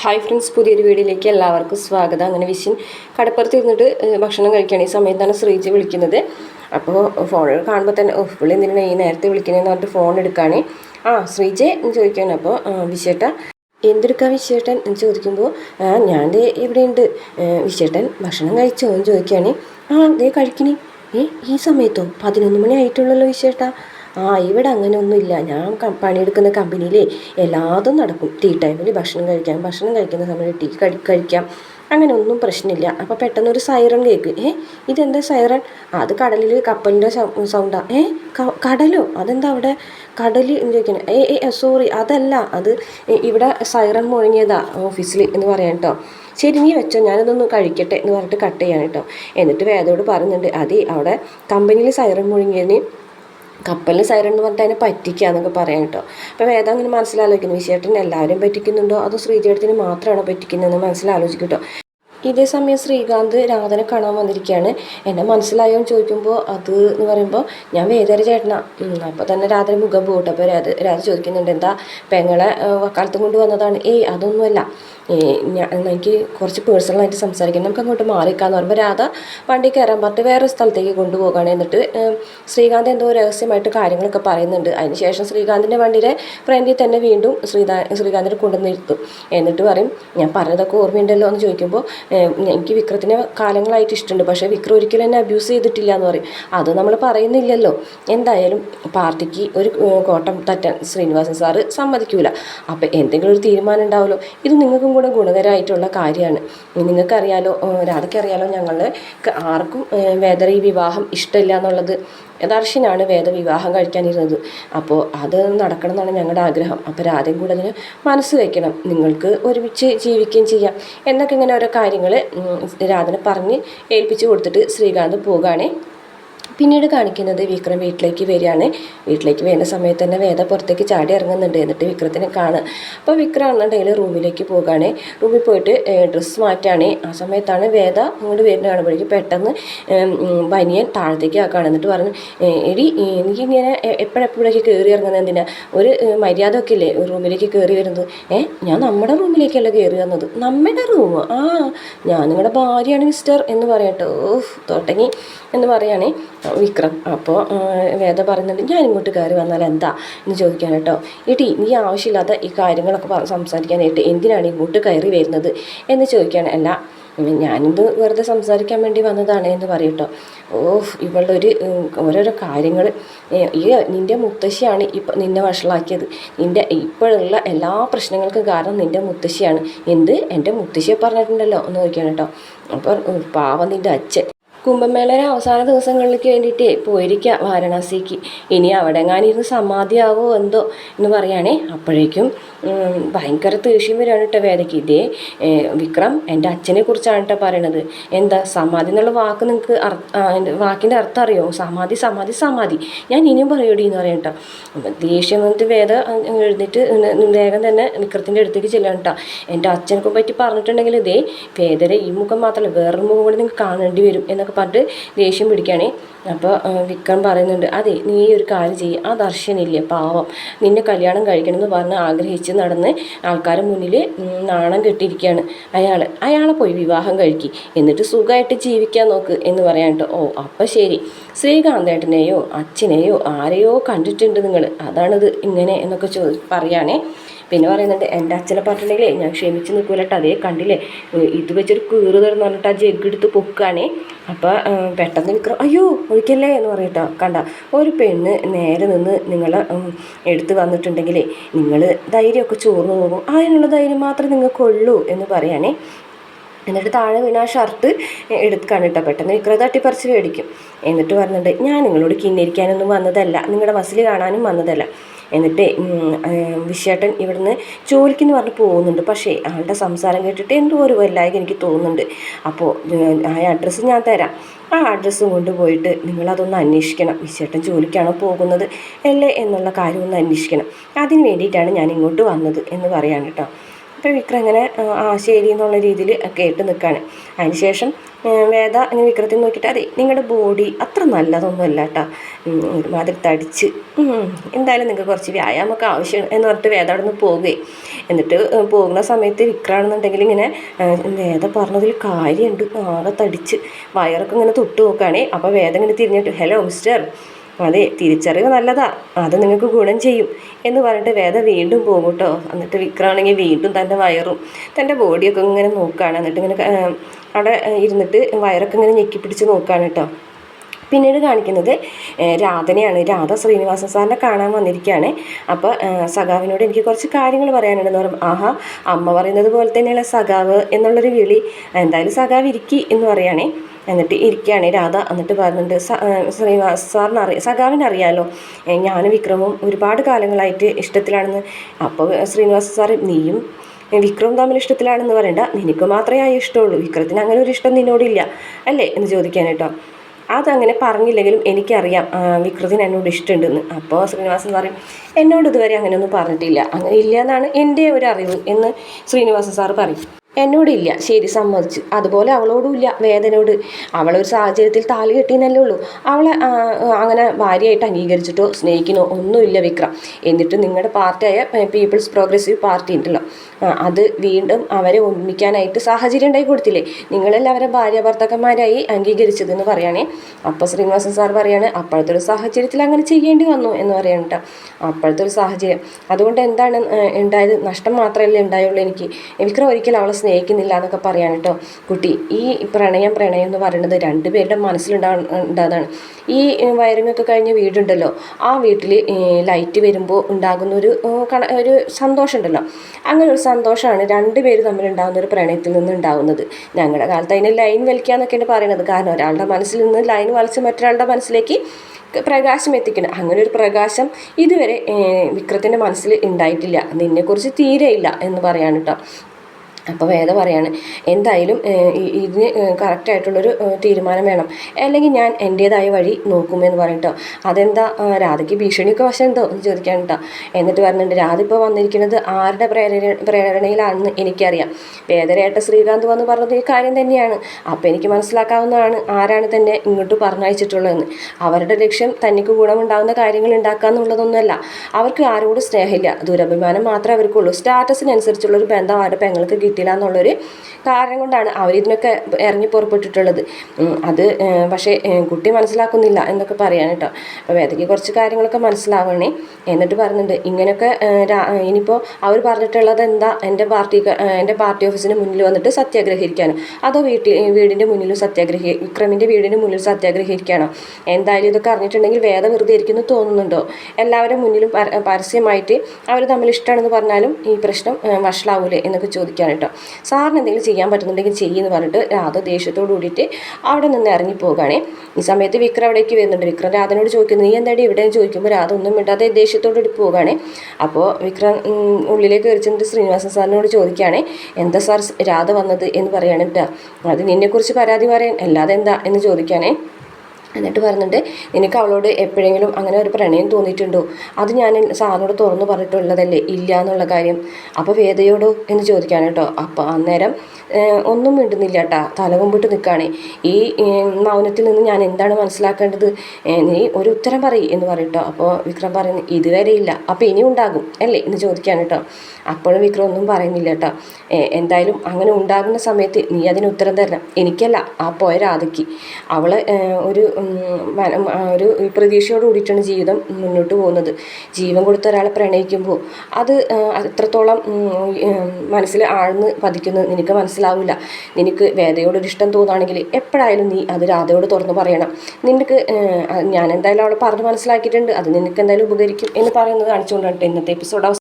Hi friends പുതിയൊരു വീഡിയോയിലേക്ക് എല്ലാവർക്കും സ്വാഗതം. അങ്ങനെ വിഷിൻ കടപ്പുറത്ത് ഇരുന്നിട്ട് ഭക്ഷണം കഴിക്കുകയാണ് ഈ സമയത്താണ് ശ്രീജി വിളിക്കുന്നത്. അപ്പോൾ ഫോണിൽ കാണുമ്പോൾ തന്നെ ഓ പുള്ളി എന്തിനാണ് ഈ നേരത്തെ വിളിക്കണേന്ന് പറഞ്ഞിട്ട് ഫോൺ എടുക്കുകയാണ് ആ ശ്രീജെ എന്ന് ചോദിക്കുകയാണ് അപ്പോൾ വിശേട്ട എന്തെടുക്കാം വിശേട്ടൻ? എന്ന് ചോദിക്കുമ്പോൾ ആ ഞാൻ ഇവിടെയുണ്ട്. വിശേട്ടൻ ഭക്ഷണം കഴിച്ചോ എന്ന് ചോദിക്കുകയാണ് ആ ദേ കഴിക്കണേ. ഏ ഈ സമയത്തോ? പതിനൊന്ന് മണി ആയിട്ടുള്ളല്ലോ വിശേട്ടാ. ആ ഇവിടെ അങ്ങനെ ഒന്നുമില്ല ഞാൻ പണിയെടുക്കുന്ന കമ്പനിയിൽ എല്ലാതും നടക്കും. ടീ ടൈമിൽ ഭക്ഷണം കഴിക്കാം. ഭക്ഷണം കഴിക്കുന്ന സമയത്ത് ടീ കഴി കഴിക്കാം. അങ്ങനെ ഒന്നും പ്രശ്നമില്ല. അപ്പോൾ പെട്ടെന്ന് ഒരു സൈറൺ കേൾക്കും ഏ ഇതെന്താ സൈറൺ? അത് കടലിൽ കപ്പലിന്റെ സൗണ്ടാണ് ഏ കടലോ? അതെന്താ അവിടെ? കടൽ ചോദിക്കണം. ഏ ഏ സോറി. അതല്ല. അത് ഇവിടെ സൈറൺ മുഴങ്ങിയതാ ഓഫീസിൽ എന്ന് പറയാം കേട്ടോ ശരി നീ വെച്ചോ. ഞാനതൊന്ന് കഴിക്കട്ടെ എന്ന് പറഞ്ഞിട്ട് കട്ട് ചെയ്യാൻ കേട്ടോ എന്നിട്ട് വേദയോട് പറയുന്നുണ്ട്. അതെ അവിടെ കമ്പനിയിൽ സൈറൺ മുഴങ്ങിയതിന് കപ്പലിൽ സൈറൺ എന്ന് പറഞ്ഞിട്ട് അതിനെ പറ്റിക്കുക എന്നൊക്കെ പറയാം കേട്ടോ. അപ്പോൾ വേദം അങ്ങനെ മനസ്സിലാലോചിക്കുന്നു. വിശേഷത്തിന് എല്ലാവരും പറ്റിക്കുന്നുണ്ടോ? അതോ ശ്രീജേട്ടത്തിന് മാത്രമാണോ പറ്റിക്കുന്നതെന്ന് മനസ്സിലാലോചിക്കും കേട്ടോ. ഇതേ സമയം ശ്രീകാന്ത് രാധനെ കാണാൻ വന്നിരിക്കുകയാണ്. എന്നെ മനസ്സിലായോ എന്ന് ചോദിക്കുമ്പോൾ അത് എന്ന് പറയുമ്പോൾ ഞാൻ വേദര ചേട്ടനാ. അപ്പോൾ തന്നെ രാധന മുഖം പോകട്ടെ അപ്പോൾ രാധ രാധ ചോദിക്കുന്നുണ്ട് എന്താ പെങ്ങളെ വക്കാലത്തും കൊണ്ട് വന്നതാണ്? ഏയ് അതൊന്നുമല്ല. എനിക്ക് കുറച്ച് പേഴ്സണലായിട്ട് സംസാരിക്കണം. നമുക്ക് അങ്ങോട്ട് മാറിക്കാന്ന് പറയുമ്പോൾ രാധ വണ്ടി കയറാൻ പറഞ്ഞിട്ട് വേറെ സ്ഥലത്തേക്ക് കൊണ്ടുപോകുകയാണ് എന്നിട്ട് ശ്രീകാന്ത് എന്തോ രഹസ്യമായിട്ട് കാര്യങ്ങളൊക്കെ പറയുന്നുണ്ട്. അതിനുശേഷം ശ്രീകാന്തിന്റെ വണ്ടിയുടെ ഫ്രണ്ടിൽ തന്നെ വീണ്ടും ശ്രീകാ ശ്രീകാന്തിനെ കൊണ്ടുവന്ന് നിർത്തും എന്നിട്ട് പറയും ഞാൻ പറഞ്ഞതൊക്കെ ഓർമ്മയുണ്ടല്ലോ? എന്ന് ചോദിക്കുമ്പോൾ എനിക്ക് വിക്രത്തിനെ കാലങ്ങളായിട്ട് ഇഷ്ടമുണ്ട്. പക്ഷേ വിക്രം ഒരിക്കലും എന്നെ അബ്യൂസ് ചെയ്തിട്ടില്ല എന്ന് പറയും. അത് നമ്മൾ പറയുന്നില്ലല്ലോ. എന്തായാലും പാർട്ടിക്ക് ഒരു കോട്ടം തറ്റാൻ ശ്രീനിവാസൻ സാറ് സമ്മതിക്കൂല. അപ്പം എന്തെങ്കിലും ഒരു തീരുമാനം ഉണ്ടാവുമല്ലോ ഇത് നിങ്ങൾക്കും കൂടെ ഗുണകരമായിട്ടുള്ള കാര്യമാണ്. നിങ്ങൾക്കറിയാലോ രാധയ്ക്കറിയാലോ ഞങ്ങൾ ആർക്കും വേദന ഈ വിവാഹം ഇഷ്ടമില്ല എന്നുള്ളത്. ദർശനാണ് വേദ വിവാഹം കഴിക്കാനിരുന്നത്. അപ്പോൾ അത് നടക്കണം എന്നാണ് ഞങ്ങളുടെ ആഗ്രഹം. അപ്പോൾ രാധയും കൂടെ അതിന് മനസ്സ് വയ്ക്കണം നിങ്ങൾക്ക് ഒരുമിച്ച് ജീവിക്കുകയും ചെയ്യാം. എന്നൊക്കെ ഇങ്ങനെ ഓരോ കാര്യങ്ങൾ രാധനെ പറഞ്ഞ് ഏൽപ്പിച്ച് കൊടുത്തിട്ട് ശ്രീകാന്ത് പോകുകയാണേ പിന്നീട് കാണിക്കുന്നത് വിക്രം വീട്ടിലേക്ക് വരികയാണ്. വീട്ടിലേക്ക് വരുന്ന സമയത്ത് തന്നെ വേദ പുറത്തേക്ക് ചാടി ഇറങ്ങുന്നുണ്ട് എന്നിട്ട് വിക്രത്തിനെ കാണുക അപ്പോൾ വിക്രം ആണെന്നുണ്ടെങ്കിൽ റൂമിലേക്ക് പോകുകയാണ് റൂമിൽ പോയിട്ട് ഡ്രസ്സ് മാറ്റാണ്. ആ സമയത്താണ് വേദ അങ്ങോട്ട് വരുന്ന കാണുമ്പോഴേക്കും പെട്ടെന്ന് ബനിയൻ താഴത്തേക്ക് ആക്കുകയാണ് എന്നിട്ട് പറഞ്ഞു എടി എടി എനിക്കിങ്ങനെ എപ്പോഴെപ്പോഴേക്ക് കയറി ഇറങ്ങുന്നത്? എന്തിനാ? ഒരു മര്യാദ ഒക്കെ ഇല്ലേ റൂമിലേക്ക് കയറി വരുന്നത്? ഏ ഞാൻ നമ്മുടെ റൂമിലേക്കല്ല കയറി വന്നത്? നമ്മുടെ റൂം? ആ ഞാൻ നിങ്ങളുടെ ഭാര്യയാണ് മിസ്റ്റർ എന്ന് പറയട്ടോ. ഓഹ് എന്ന് പറയുകയാണേ വിക്രം. അപ്പോൾ വേദ പറയുന്നുണ്ട് ഞാൻ ഇങ്ങോട്ട് കയറി വന്നാൽ എന്താ? എന്ന് ചോദിക്കാൻ കേട്ടോ. ഏട്ടി നീ ആവശ്യമില്ലാത്ത ഈ കാര്യങ്ങളൊക്കെ സംസാരിക്കാനായിട്ട് എന്തിനാണ് ഇങ്ങോട്ട് കയറി വരുന്നത്? എന്ന് ചോദിക്കുകയാണ്. അല്ല ഞാനിത് വെറുതെ സംസാരിക്കാൻ വേണ്ടി വന്നതാണ് എന്ന് പറയട്ടോ ഓഹ് ഇവളുടെ ഒരു ഓരോരോ കാര്യങ്ങൾ ഈ നിന്റെ മുത്തശ്ശിയാണ് ഇപ്പം നിന്നെ വഷളാക്കിയത്. നിന്റെ ഇപ്പോഴുള്ള എല്ലാ പ്രശ്നങ്ങൾക്കും കാരണം നിന്റെ മുത്തശ്ശിയാണ്. എന്ത്? എന്റെ മുത്തശ്ശിയെ പറഞ്ഞിട്ടുണ്ടല്ലോ എന്ന് ചോദിക്കാൻ കേട്ടോ. അപ്പോൾ പാവം നിന്റെ അച്ഛൻ. കുംഭമേളയുടെ അവസാന ദിവസങ്ങളിലേക്ക് വേണ്ടിയിട്ട് പോയിരിക്കുക വാരണാസിക്ക്. ഇനി അവിടെ എങ്ങാനിരുന്ന് സമാധിയാവോ എന്തോ എന്ന് പറയുകയാണേ അപ്പോഴേക്കും ഭയങ്കര ദേഷ്യം വരികയാണ് കേട്ടോ വേദയ്ക്ക്. ഇതേ വിക്രം എന്റെ അച്ഛനെ കുറിച്ചാണ് കേട്ടോ പറയണത്. എന്താ സമാധി എന്നുള്ള വാക്ക് നിങ്ങൾക്ക് വാക്കിന്റെ അർത്ഥം അറിയോ? സമാധി സമാധി സമാധി. ഞാൻ ഇനിയും പറയൂടി എന്ന് പറയാം കേട്ടോ. ദേഷ്യം വന്നിട്ട് വേദ എഴുന്നിട്ട് വേഗം തന്നെ വിക്രത്തിന്റെ അടുത്തേക്ക് ചെല്ലാണ് കേട്ടോ. എന്റെ അച്ഛനൊക്കെ പറ്റി പറഞ്ഞിട്ടുണ്ടെങ്കിൽ ഇതേ വേദരെ ഈ മുഖം മാത്രമല്ല വേറൊരു മുഖം കൂടി നിങ്ങൾക്ക് കാണേണ്ടി വരും എന്നൊക്കെ പറഞ്ഞിട്ട് ദേഷ്യം പിടിക്കുകയാണേ. അപ്പോൾ വിക്രം പറയുന്നുണ്ട് അതെ നീ ഒരു കാര്യം ചെയ്യും. ആ ദർശനില്ലേ പാവം. നിന്നെ കല്യാണം കഴിക്കണമെന്ന് പറഞ്ഞ് ആഗ്രഹിച്ച് നടന്ന് ആൾക്കാരുടെ മുന്നിൽ നാണം കെട്ടിയിരിക്കുകയാണ് അയാൾ അയാളെ പോയി വിവാഹം കഴിക്കി. എന്നിട്ട് സുഖമായിട്ട് ജീവിക്കാൻ നോക്ക് എന്ന് പറയാൻ ഓ അപ്പോൾ ശരി. ശ്രീകാന്തേട്ടനെയോ അച്ഛനെയോ ആരെയോ കണ്ടിട്ടുണ്ട് നിങ്ങൾ അതാണിത് ഇങ്ങനെ എന്നൊക്കെ ചോ പറയുകയാണേ പിന്നെ പറയുന്നുണ്ട് എന്റെ അച്ഛനെ പറഞ്ഞിട്ടുണ്ടെങ്കിലേ ഞാൻ ക്ഷമിച്ച് നിൽക്കൂലട്ടോ അതേ കണ്ടില്ലേ? ഇത് വെച്ചൊരു കീറ് തരുന്ന പറഞ്ഞിട്ട് ആ ജഗ് എടുത്ത് പൊക്കുകയാണേ അപ്പോൾ പെട്ടെന്ന് നിൽക്കുക അയ്യോ ഒഴിക്കല്ലേ? എന്ന് പറയട്ടോ. കണ്ട ഒരു പെണ്ണ് നേരെ നിന്ന് നിങ്ങൾ എടുത്ത് വന്നിട്ടുണ്ടെങ്കിലേ നിങ്ങൾ ധൈര്യമൊക്കെ ചോർന്നു പോകും. അതിനുള്ള ധൈര്യം മാത്രമേ നിങ്ങൾക്കുള്ളൂ എന്ന് പറയുകയാണേ എന്നിട്ട് താഴെ വീണ ആ ഷർട്ട് എടുക്കാൻ കേട്ടോ പെട്ടെന്ന്. വിക്രം തട്ടിപ്പറിച്ച് മേടിക്കും. എന്നിട്ട് പറഞ്ഞിട്ട് ഞാൻ നിങ്ങളോട് കിന്നിരിക്കാനൊന്നും വന്നതല്ല. നിങ്ങളുടെ മസിൽ കാണാനും വന്നതല്ല. എന്നിട്ട് വിശേട്ടൻ ഇവിടുന്ന് ജോലിക്കെന്ന് പറഞ്ഞ് പോകുന്നുണ്ട്. പക്ഷേ ആളുടെ സംസാരം കേട്ടിട്ട് എന്തോ ഒരു വല്ലായ്ക എനിക്ക് തോന്നുന്നുണ്ട്. അപ്പോൾ ആ അഡ്രസ്സ് ഞാൻ തരാം. ആ അഡ്രസ്സും കൊണ്ടുപോയിട്ട് നിങ്ങളതൊന്ന് അന്വേഷിക്കണം. വിശേട്ടൻ ജോലിക്കാണോ പോകുന്നത് അല്ലേ എന്നുള്ള കാര്യം ഒന്ന് അന്വേഷിക്കണം. അതിന് വേണ്ടിയിട്ടാണ് ഞാൻ ഇങ്ങോട്ട് വന്നത് എന്ന് പറയാൻ കേട്ടോ. അപ്പോൾ വിക്രം ഇങ്ങനെ ആ, ശരി എന്നുള്ള രീതിയിൽ കേട്ട് നിൽക്കുകയാണ് അതിനുശേഷം ശേഷം വേദ ഇങ്ങനെ വിക്രത്തിൽ നോക്കിയിട്ട് അതെ നിങ്ങളുടെ ബോഡി അത്ര നല്ലതൊന്നുമല്ല കേട്ടോ ഒരുമാതിരി തടിച്ച് എന്തായാലും നിങ്ങൾക്ക് കുറച്ച് വ്യായാമമൊക്കെ ആവശ്യം എന്ന് പറഞ്ഞിട്ട് വേദ അവിടെ നിന്ന് പോവുകയും എന്നിട്ട് പോകുന്ന സമയത്ത് വിക്രാണെന്നുണ്ടെങ്കിൽ ഇങ്ങനെ വേദ പറഞ്ഞതിൽ കാര്യമുണ്ട്. ആകെ തടിച്ച് വയറൊക്കെ ഇങ്ങനെ തൊട്ട് നോക്കുകയാണേ അപ്പോൾ വേദ ഇങ്ങനെ തിരിഞ്ഞിട്ട് ഹലോ മിസ്റ്റർ അതെ തിരിച്ചറിവ് നല്ലതാ. അത് നിങ്ങൾക്ക് ഗുണം ചെയ്യും എന്ന് പറഞ്ഞിട്ട് വേദ വീണ്ടും പോകും കേട്ടോ. എന്നിട്ട് വിക്രമാണെങ്കിൽ വീണ്ടും തന്റെ വയറും തന്റെ ബോഡിയൊക്കെ ഇങ്ങനെ നോക്കുകയാണ് എന്നിട്ട് ഇങ്ങനെ അവിടെ ഇരുന്നിട്ട് വയറൊക്കെ ഇങ്ങനെ ഞെക്കി പിടിച്ച് നോക്കുകയാണ് കേട്ടോ. പിന്നീട് കാണിക്കുന്നത് രാധനയാണ് രാധ ശ്രീനിവാസൻ സാറിനെ കാണാൻ വന്നിരിക്കുകയാണ്. അപ്പോൾ സഖാവിനോട് എനിക്ക് കുറച്ച് കാര്യങ്ങൾ പറയാനുണ്ടെന്ന് പറയും ആഹാ അമ്മ പറയുന്നത് പോലെ തന്നെയുള്ള സഖാവ് എന്നുള്ളൊരു വിളി. എന്തായാലും സഖാവ് ഇരിക്കി എന്ന് പറയുകയാണേ എന്നിട്ട് ഇരിക്കുകയാണ്. രാധ എന്നിട്ട് പറഞ്ഞിട്ട് ശ്രീനിവാസ് സാറിന് അറിയാം സഖാവിന് അറിയാലോ ഞാൻ ഞാനും വിക്രമും ഒരുപാട് കാലങ്ങളായിട്ട് ഇഷ്ടത്തിലാണെന്ന്. അപ്പോൾ ശ്രീനിവാസ സാറ് നീയും വിക്രം തമ്മിൽ ഇഷ്ടത്തിലാണെന്ന് പറയണ്ട. നിനക്ക് മാത്രമേ ആ ഇഷ്ടമുള്ളൂ. വിക്രത്തിന് അങ്ങനെ ഒരു ഇഷ്ടം നിന്നോടില്ല. അല്ലേ? എന്ന് ചോദിക്കാൻ അതങ്ങനെ പറഞ്ഞില്ലെങ്കിലും എനിക്കറിയാം വികൃതിന് എന്നോട് ഇഷ്ടമുണ്ടെന്ന്. അപ്പോൾ ശ്രീനിവാസൻ പറയും എന്നോട് ഇതുവരെ അങ്ങനെയൊന്നും പറഞ്ഞിട്ടില്ല. അങ്ങനെ ഇല്ല എന്നാണ് എന്റെ ഒരു അറിവ് എന്ന് ശ്രീനിവാസൻ സാറ് പറയും. എന്നോടില്ല. ശരി സമ്മതിച്ചു. അതുപോലെ അവളോടും ഇല്ല വേദനയോട്. അവളൊരു സാഹചര്യത്തിൽ താലി കെട്ടിയെന്നല്ലേ ഉള്ളൂ. അവളെ അങ്ങനെ ഭാര്യയായിട്ട് അംഗീകരിച്ചിട്ടോ സ്നേഹിക്കണോ ഒന്നുമില്ല വിക്രം. എന്നിട്ട് നിങ്ങളുടെ പാർട്ടിയായ പീപ്പിൾസ് പ്രോഗ്രസീവ് പാർട്ടി ഉണ്ടല്ലോ. അത് വീണ്ടും അവരെ ഒന്നിക്കാനായിട്ട് സാഹചര്യം ഉണ്ടായി കൊടുത്തില്ലേ? നിങ്ങളെല്ലാം അവരെ ഭാര്യ ഭർത്താക്കന്മാരായി അംഗീകരിച്ചതെന്ന് പറയുകയാണേ അപ്പോൾ ശ്രീനിവാസൻ സാർ പറയാണ് അപ്പോഴത്തെ ഒരു സാഹചര്യത്തിൽ അങ്ങനെ ചെയ്യേണ്ടി വന്നു എന്ന് പറയാണ് കേട്ടോ അപ്പോഴത്തെ ഒരു സാഹചര്യം. അതുകൊണ്ട് എന്താണ് ഉണ്ടായത്? നഷ്ടം മാത്രമല്ലേ ഉണ്ടായുള്ളൂ എനിക്ക്. വിക്രം ഒരിക്കലും അവളെ സ്നേഹിക്കുന്നില്ല എന്നൊക്കെ പറയാണ് കേട്ടോ. കുട്ടി ഈ പ്രണയം പ്രണയം എന്ന് പറയുന്നത് രണ്ടുപേരുടെ മനസ്സിലുണ്ടാകുന്നതാണ് ഈ വയറിംഗ് ഒക്കെ കഴിഞ്ഞ വീടുണ്ടല്ലോ ആ വീട്ടിൽ ലൈറ്റ് വരുമ്പോൾ ഉണ്ടാകുന്ന ഒരു ഒരു സന്തോഷമുണ്ടല്ലോ. അങ്ങനെ ഒരു സന്തോഷമാണ് രണ്ടുപേരും തമ്മിൽ ഉണ്ടാകുന്ന ഒരു പ്രണയത്തിൽ നിന്ന് ഉണ്ടാകുന്നത് ഞങ്ങളുടെ കാലത്ത് അതിനെ ലൈൻ വലിക്കുക എന്നൊക്കെയാണ് പറയുന്നത് കാരണം ഒരാളുടെ മനസ്സിൽ നിന്ന് ലൈൻ വലിച്ച് മറ്റൊരാളുടെ മനസ്സിലേക്ക് പ്രകാശം എത്തിക്കണം. അങ്ങനെ ഒരു പ്രകാശം ഇതുവരെ വിക്രത്തിന്റെ മനസ്സിൽ ഉണ്ടായിട്ടില്ല. നിന്നെക്കുറിച്ച് തീരെയില്ല എന്ന് പറയാണ് കേട്ടോ. അപ്പോൾ വേദ പറയാണ് എന്തായാലും ഇതിന് കറക്റ്റായിട്ടുള്ളൊരു തീരുമാനം വേണം. അല്ലെങ്കിൽ ഞാൻ എന്റേതായ വഴി നോക്കുമെന്ന് പറഞ്ഞിട്ടോ അതെന്താ? രാധയ്ക്ക് ഭീഷണിയൊക്കെ വശമുണ്ടോ എന്ന് ചോദിക്കാൻ കേട്ടോ എന്നിട്ട് പറഞ്ഞിട്ടുണ്ട് രാധ ഇപ്പോൾ വന്നിരിക്കുന്നത് ആരുടെ പ്രേരണ പ്രേരണയിലാണെന്ന് എനിക്കറിയാം. വേദരേട്ട ശ്രീകാന്ത് വന്ന് പറഞ്ഞത് ഈ കാര്യം തന്നെയാണ്. അപ്പോൾ എനിക്ക് മനസ്സിലാക്കാവുന്നതാണ് ആരാണ് തന്നെ ഇങ്ങോട്ട് പറഞ്ഞയച്ചിട്ടുള്ളതെന്ന്. അവരുടെ ലക്ഷ്യം തനിക്ക് ഗുണമുണ്ടാകുന്ന കാര്യങ്ങൾ ഉണ്ടാക്കുക എന്നുള്ളതൊന്നുമല്ല. അവർക്ക് ആരോടും സ്നേഹമില്ല. ദുരഭിമാനം മാത്രമേ അവർക്കുള്ളൂ. സ്റ്റാറ്റസിനനുസരിച്ചുള്ളൊരു ബന്ധം അവരുടെ പെങ്ങൾക്ക് കിട്ടില്ല എന്നുള്ളൊരു കാരണം കൊണ്ടാണ് അവരിതിനൊക്കെ ഇറങ്ങി പുറപ്പെട്ടിട്ടുള്ളത്. അത് പക്ഷേ കുട്ടി മനസ്സിലാക്കുന്നില്ല എന്നൊക്കെ പറയാൻ കേട്ടോ അപ്പോൾ വേദയ്ക്ക് കുറച്ച് കാര്യങ്ങളൊക്കെ മനസ്സിലാവണേ. എന്നിട്ട് പറയുന്നുണ്ട് ഇങ്ങനെയൊക്കെ ഇനിയിപ്പോൾ അവർ പറഞ്ഞിട്ടുള്ളത് എന്താ? എന്റെ പാർട്ടി എന്റെ പാർട്ടി ഓഫീസിന് മുന്നിൽ വന്നിട്ട് സത്യാഗ്രഹിക്കാനോ? അതോ വീട്ടിൽ വീടിന്റെ മുന്നിൽ സത്യാഗ്രഹി വിക്രമിന്റെ വീടിന്റെ മുന്നിൽ സത്യാഗ്രഹിക്കാനോ? എന്തായാലും ഇതൊക്കെ അറിഞ്ഞിട്ടുണ്ടെങ്കിൽ വേദ വെറുതെ ഇരിക്കുന്നു തോന്നുന്നുണ്ടോ? എല്ലാവരുടെ മുന്നിലും പരസ്യമായിട്ട് അവർ തമ്മിൽ ഇഷ്ടമാണെന്ന് പറഞ്ഞാലും ഈ പ്രശ്നം വഷളാവൂലേ? എന്നൊക്കെ ചോദിക്കാൻ സാറിന് എന്തെങ്കിലും ചെയ്യാൻ പറ്റുന്നുണ്ടെങ്കിൽ ചെയ്യുമെന്ന് പറഞ്ഞിട്ട് രാധ ദേഷ്യത്തോട് കൂടിയിട്ട് അവിടെ നിന്ന് ഇറങ്ങി പോകുകയാണേ ഈ സമയത്ത് വിക്രം അവിടേക്ക് വരുന്നുണ്ട്. വിക്രം രാധനോട് ചോദിക്കുന്നു നീ എന്താടി ഇവിടെ? ചോദിക്കുമ്പോൾ രാധ ഒന്നും മിണ്ടാതെ ദേഷ്യത്തോട് കൂടി പോകുകയാണേ അപ്പോൾ വിക്രം ഉള്ളിലേക്ക് വരച്ചിട്ട് ശ്രീനിവാസൻ സാറിനോട് ചോദിക്കുകയാണേ എന്താ സാർ രാധ വന്നത്? എന്ന് പറയാണ് കേട്ടോ. അത് നിന്നെക്കുറിച്ച് പരാതി പറയാൻ അല്ലാതെ എന്താ? എന്ന് ചോദിക്കാനേ എന്നിട്ട് പറയുന്നുണ്ട് നിനക്ക് അവളോട് എപ്പോഴെങ്കിലും അങ്ങനെ ഒരു പ്രണയം തോന്നിയിട്ടുണ്ടോ? അത് ഞാൻ സാറിനോട് തുറന്നു പറഞ്ഞിട്ടുള്ളതല്ലേ? ഇല്ല എന്നുള്ള കാര്യം. അപ്പോൾ വേദയോടോ എന്ന് ചോദിക്കാൻ കേട്ടോ അപ്പോൾ അന്നേരം ഒന്നും മിണ്ടുന്നില്ല കേട്ടാ തല കൊമ്പിട്ട് നിൽക്കുകയാണ് ഈ മൗനത്തിൽ നിന്ന് ഞാൻ എന്താണ് മനസ്സിലാക്കേണ്ടത്? നീ ഒരു ഉത്തരം പറയും എന്ന് പറയട്ടോ അപ്പോൾ വിക്രം പറയുന്നു ഇതുവരെ ഇല്ല. അപ്പോൾ ഇനി ഉണ്ടാകും. അല്ലേ? എന്ന് ചോദിക്കുകയാണ് കേട്ടോ അപ്പോഴും വിക്രം ഒന്നും പറയുന്നില്ല കേട്ടോ എന്തായാലും അങ്ങനെ ഉണ്ടാകുന്ന സമയത്ത് നീ അതിന് ഉത്തരം തരണം. എനിക്കല്ല ആ പോയ രാധയ്ക്ക്. അവൾ ഒരു ഒരു പ്രതീക്ഷയോട് കൂടിയിട്ടാണ് ജീവിതം മുന്നോട്ട് പോകുന്നത്. ജീവൻ കൊടുത്ത ഒരാളെ പ്രണയിക്കുമ്പോൾ അത് അത്രത്തോളം മനസ്സിൽ ആഴ്ന്ന് പതിക്കുന്നത് നിനക്ക് മനസ്സിലാവില്ല. നിനക്ക് വേദയോടൊരു ഇഷ്ടം തോന്നുകയാണെങ്കിൽ എപ്പോഴായാലും നീ അത് രാധയോട് തുറന്ന് പറയണം. നിനക്ക് ഞാൻ എന്തായാലും അവളെ പറഞ്ഞ് മനസ്സിലാക്കിയിട്ടുണ്ട്. അത് നിനക്ക് എന്തായാലും ഉപകരിക്കും എന്ന് പറയുന്നത് കാണിച്ചുകൊണ്ടാണ് ഇന്നത്തെ എപ്പിസോഡ്